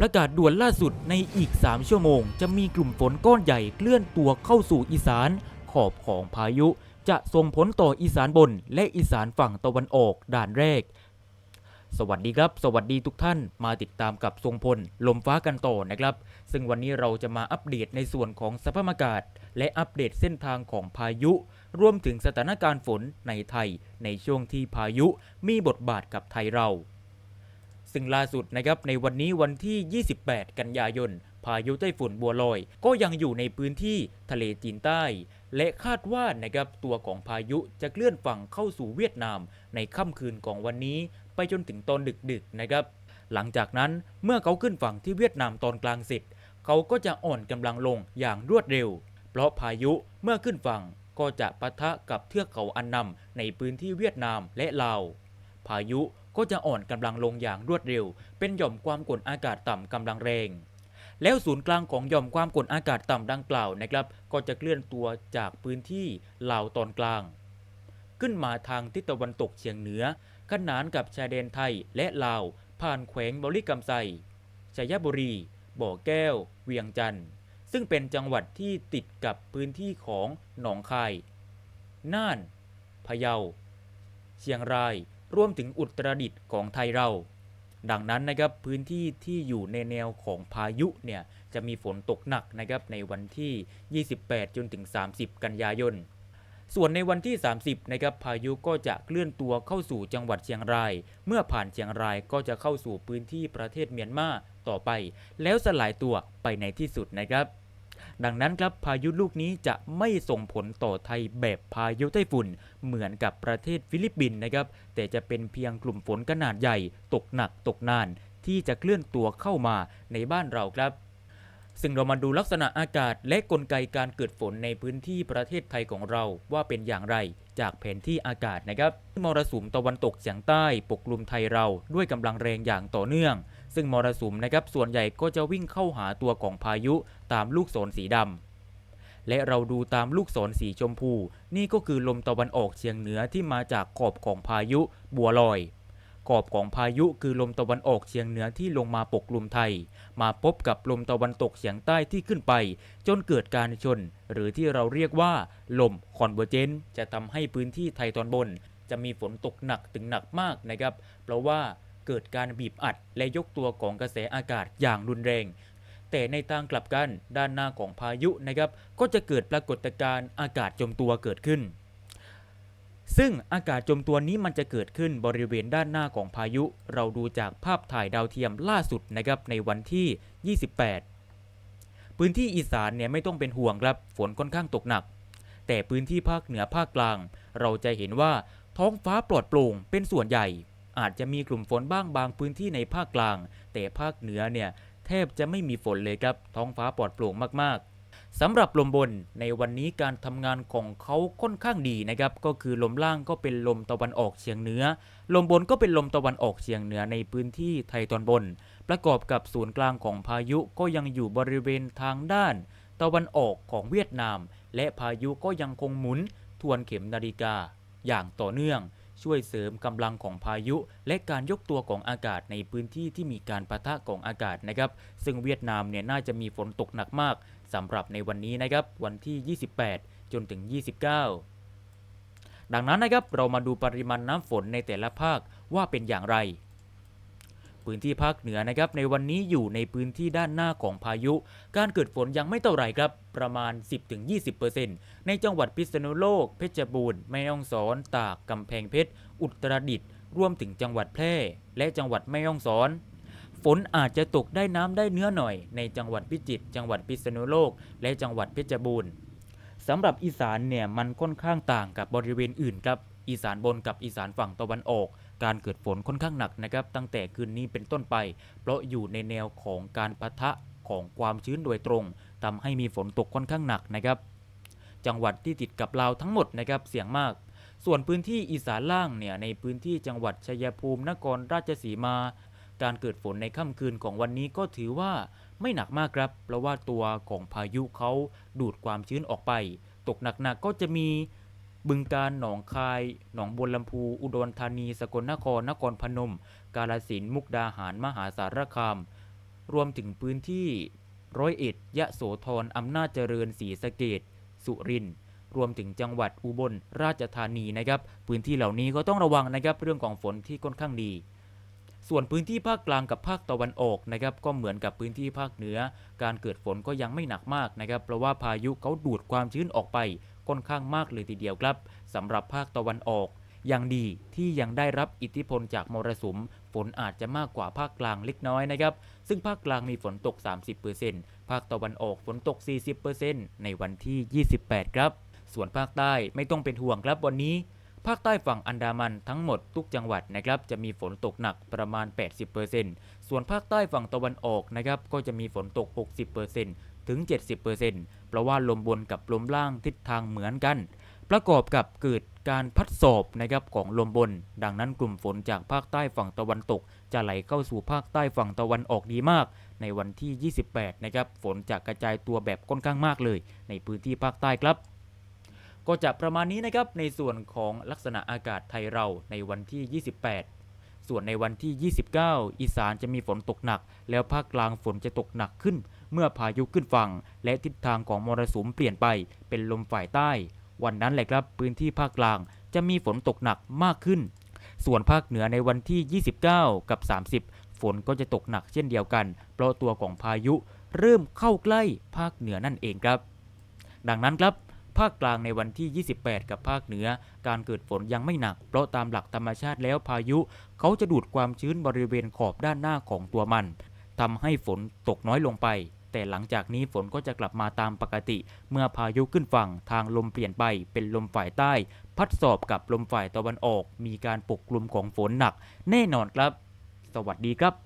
ประกาศด่วนล่าสุดในอีก 3 ชั่วโมง จะมีกลุ่มฝนก้อนใหญ่เคลื่อนตัวเข้าสู่อีสาน ขอบของพายุ จะส่งผลต่ออีสานบน และอีสานฝั่งตะวันออกด่านแรก สวัสดีครับ สวัสดีทุกท่านมาติดตามกับทรงพล ลมฟ้ากันต่อนะครับ ซึ่งวันนี้เราจะมาอัปเดตในส่วนของสภาพอากาศ และอัปเดตเส้นทางของพายุ รวมถึงสถานการณ์ฝนในไทย ในช่วงที่พายุมีบทบาทกับไทยเรา ซึ่งล่าสุดนะครับในวันนี้วันที่ 28 กันยายน พายุไต้ฝุ่นบัวลอย ก็ยังอยู่ในพื้นที่ทะเลจีนใต้ และคาดว่านะครับตัวของพายุจะเคลื่อนฝั่งเข้าสู่เวียดนาม ในค่ำคืนของวันนี้ ไปจนถึงตอนดึกๆนะครับ หลังจากนั้นเมื่อเขาขึ้นฝั่งที่เวียดนามตอนกลางเสร็จเขาก็จะอ่อนกำลังลงอย่างรวดเร็ว เพราะพายุเมื่อขึ้นฝั่งก็จะปะทะกับเทือกเขาอันนำในพื้นที่เวียดนามและลาว พายุ ก็จะอ่อนกำลังลงอย่างรวดเร็ว เป็นหย่อมความกดอากาศต่ำกำลังแรง แล้วศูนย์กลางของหย่อมความกดอากาศต่ำดังกล่าวนะครับ ก็จะเคลื่อนตัวจากพื้นที่ลาวตอนกลาง ขึ้นมาทางทิศตะวันตกเฉียงเหนือ ขนานกับชายแดนไทยและลาว ผ่านแขวงบริกรรมไซชัยบุรี บ่อแก้ว เวียงจันทร์ซึ่งเป็นจังหวัดที่ติดกับพื้นที่ของหนองคาย น่าน พะเยา เชียงราย รวมถึงอุตรดิตถ์ของไทยเรา ดังนั้นนะครับพื้นที่ที่อยู่ในแนวของพายุเนี่ยจะมีฝนตกหนักนะครับในวันที่ 28 จนถึง 30 กันยายน ส่วนในวันที่ 30 นะครับพายุก็จะเคลื่อนตัวเข้าสู่จังหวัดเชียงราย เมื่อผ่านเชียงรายก็จะเข้าสู่พื้นที่ประเทศเมียนมาต่อไป แล้วสลายตัวไปในที่สุดนะครับ ดังนั้นครับพายุลูกนี้จะไม่ส่งผลต่อไทยแบบพายุไต้ฝุ่น เหมือนกับประเทศฟิลิปปินส์นะครับ แต่จะเป็นเพียงกลุ่มฝนขนาดใหญ่ ตกหนักตกนาน ที่จะเคลื่อนตัวเข้ามาในบ้านเราครับซึ่งเรามาดูลักษณะอากาศและกลไกการเกิดฝนในพื้นที่ประเทศไทยของเราว่าเป็นอย่างไรจากแผนที่อากาศนะครับมรสุมตะวันตกเฉียงใต้ปกคลุมไทยเราด้วยกำลังแรงอย่างต่อเนื่อง ซึ่งมรสุมนะครับส่วนใหญ่ก็จะวิ่งเข้าหาตัวของพายุตามลูกศรสีดำและเราดูตามลูกศรสีชมพู นี่ก็คือลมตะวันออกเฉียงเหนือที่มาจากขอบของพายุบัวลอย ขอบของพายุคือลมตะวันออกเฉียงเหนือที่ลงมาปกคลุมไทย มาพบกับลมตะวันตกเฉียงใต้ที่ขึ้นไป จนเกิดการชน หรือที่เราเรียกว่า ลมคอนเวอร์เจนจะทำให้พื้นที่ไทยตอนบน จะมีฝนตกหนักถึงหนักมากนะครับ เพราะว่า เกิดการบีบอัดและยกตัวของกระแสอากาศอย่างรุนแรง แต่ในทางกลับกันด้านหน้าของพายุนะครับ ก็จะเกิดปรากฏการณ์อากาศจมตัวเกิดขึ้น ซึ่งอากาศจมตัวนี้มันจะเกิดขึ้นบริเวณด้านหน้าของพายุ เราดูจากภาพถ่ายดาวเทียมล่าสุดนะครับในวันที่ 28 พื้นที่อีสานเนี่ยไม่ต้องเป็นห่วงครับฝนค่อนข้างตกหนัก แต่พื้นที่ภาคเหนือภาคกลาง เราจะเห็นว่าท้องฟ้าปลอดโปร่งเป็นส่วนใหญ่ อาจจะมีกลุ่มฝนบ้างบางพื้นที่ในภาคกลาง แต่ภาคเหนือเนี่ยแทบจะไม่มีฝนเลยครับ ท้องฟ้าปลอดโปร่งมากๆสำหรับลมบนในวันนี้การทำงานของเขาค่อนข้างดีนะครับ ก็คือลมล่างก็เป็นลมตะวันออกเฉียงเหนือ ลมบนก็เป็นลมตะวันออกเฉียงเหนือในพื้นที่ไทยตอนบน ประกอบกับศูนย์กลางของพายุก็ยังอยู่บริเวณทางด้าน ตะวันออกของเวียดนาม และพายุก็ยังคงหมุนทวนเข็มนาฬิกา อย่างต่อเนื่อง ช่วยเสริมกำลังของพายุ และการยกตัวของอากาศในพื้นที่ที่มีการปะทะของอากาศนะครับ ซึ่งเวียดนามเนี่ยน่าจะมีฝนตกหนักมากสำหรับในวันนี้นะครับ วันที่ 28 จนถึง 29 ดังนั้นนะครับเรามาดูปริมาณน้ำฝนในแต่ละภาคว่าเป็นอย่างไร พื้นที่ภาคเหนือนะครับในวันนี้อยู่ในพื้นที่ด้านหน้าของพายุ การเกิดฝนยังไม่เท่าไหร่ครับ ประมาณ 10-20%ในจังหวัดพิษณุโลก เพชรบูรณ์แม่ฮ่องสอน ตากกำแพงเพชร อุตรดิตถ์รวมถึงจังหวัดแพร่ และจังหวัดแม่ฮ่องสอน ฝนอาจจะตกได้น้ำได้เนื้อหน่อย ในจังหวัดพิจิตรจังหวัดพิษณุโลก และจังหวัดเพชรบูรณ์สำหรับอีสานเนี่ยมันค่อนข้างต่างกับบริเวณอื่นครับ อีสานบนกับอีสานฝั่งตะวันออก การเกิดฝนค่อนข้างหนักนะครับ ตั้งแต่คืนนี้เป็นต้นไป เพราะอยู่ในแนวของการปะทะของความชื้นโดยตรงทำให้มีฝนตกค่อนข้างหนักนะครับ จังหวัดที่ติดกับลาวทั้งหมดนะครับเสี่ยงมาก ส่วนพื้นที่อีสานล่างเนี่ยในพื้นที่จังหวัดชัยภูมินครราชสีมา การเกิดฝนในค่ำคืนของวันนี้ก็ถือว่าไม่หนักมากครับ เพราะว่าตัวของพายุเขาดูดความชื้นออกไป ตกหนักๆก็จะมี บึงการหนองคาย หนองบัวลำพู อุดรธานี สกลนคร นครพนม กาฬสินธุ์มุกดาหาร มหาสารคาม รวมถึงพื้นที่ร้อยเอ็ด ยะโสธร อำนาจเจริญ ศรีสะเกดสุรินทร์ รวมถึงจังหวัดอุบลราชธานีนะครับ พื้นที่เหล่านี้ก็ต้องระวังนะครับเรื่องของฝนที่ค่อนข้างดี ส่วนพื้นที่ภาคกลางกับภาคตะวันออกนะครับ ก็เหมือนกับพื้นที่ภาคเหนือ การเกิดฝนก็ยังไม่หนักมากนะครับ เพราะว่าพายุเขาดูดความชื้นออกไป ค่อนข้างมากเลยทีเดียวครับสำหรับภาคตะวันออกอยังดีที่ยังได้รับอิทธิพลจากมรสุม ฝนอาจจะมากกว่าภาคกลางเล็กน้อยนะครับ ซึ่งภาคกลางมีฝนตก 30%ภาคตะวันออกฝนตก 40%ในวันที่ 28 ครับ ส่วนภาคใต้ไม่ต้องเป็นห่วงครับวันนี้ ภาคใต้ฝั่งอันดามันทั้งหมดทุกจังหวัดนะครับจะมีฝนตกหนักประมาณ 80%ส่วนภาคใต้ฝั่งตะวันออกนะครับก็จะมีฝนตก 60% ถึง 70%เพราะว่าลมบนกับลมล่างทิศทางเหมือนกัน ประกอบกับเกิดการพัดสอบนะครับของลมบน ดังนั้นกลุ่มฝนจากภาคใต้ฝั่งตะวันตก จะไหลเข้าสู่ภาคใต้ฝั่งตะวันออกดีมาก ในวันที่ 28 นะครับฝนจะกระจายตัวแบบค่อนข้างมากเลย ในพื้นที่ภาคใต้ครับ ก็จะประมาณนี้นะครับในส่วนของลักษณะอากาศไทยเราในวันที่ 28 ส่วนในวันที่ 29 อีสานจะมีฝนตกหนัก แล้วภาคกลางฝนจะตกหนักขึ้น เมื่อพายุขึ้นฝั่ง และทิศทางของมรสุมเปลี่ยนไปเป็นลมฝ่ายใต้ วันนั้นแหละครับพื้นที่ภาคกลางจะมีฝนตกหนักมากขึ้น ส่วนภาคเหนือในวันที่ 29 กับ 30 ฝนก็จะตกหนักเช่นเดียวกัน เพราะตัวของพายุเริ่มเข้าใกล้ภาคเหนือนั่นเองครับ ดังนั้นครับ ภาคกลางในวันที่ 28 กับภาคเหนือ การเกิดฝนยังไม่หนัก เพราะตามหลักธรรมชาติแล้วพายุ เขาจะดูดความชื้นบริเวณขอบด้านหน้าของตัวมันทำให้ฝนตกน้อยลงไป แต่หลังจากนี้ฝนก็จะกลับมาตามปกติ เมื่อพายุขึ้นฝั่งทางลมเปลี่ยนไปเป็นลมฝ่ายใต้ พัดสอบกับลมฝ่ายตะวันออก มีการปกคลุมของฝนหนัก แน่นอนครับ สวัสดีครับ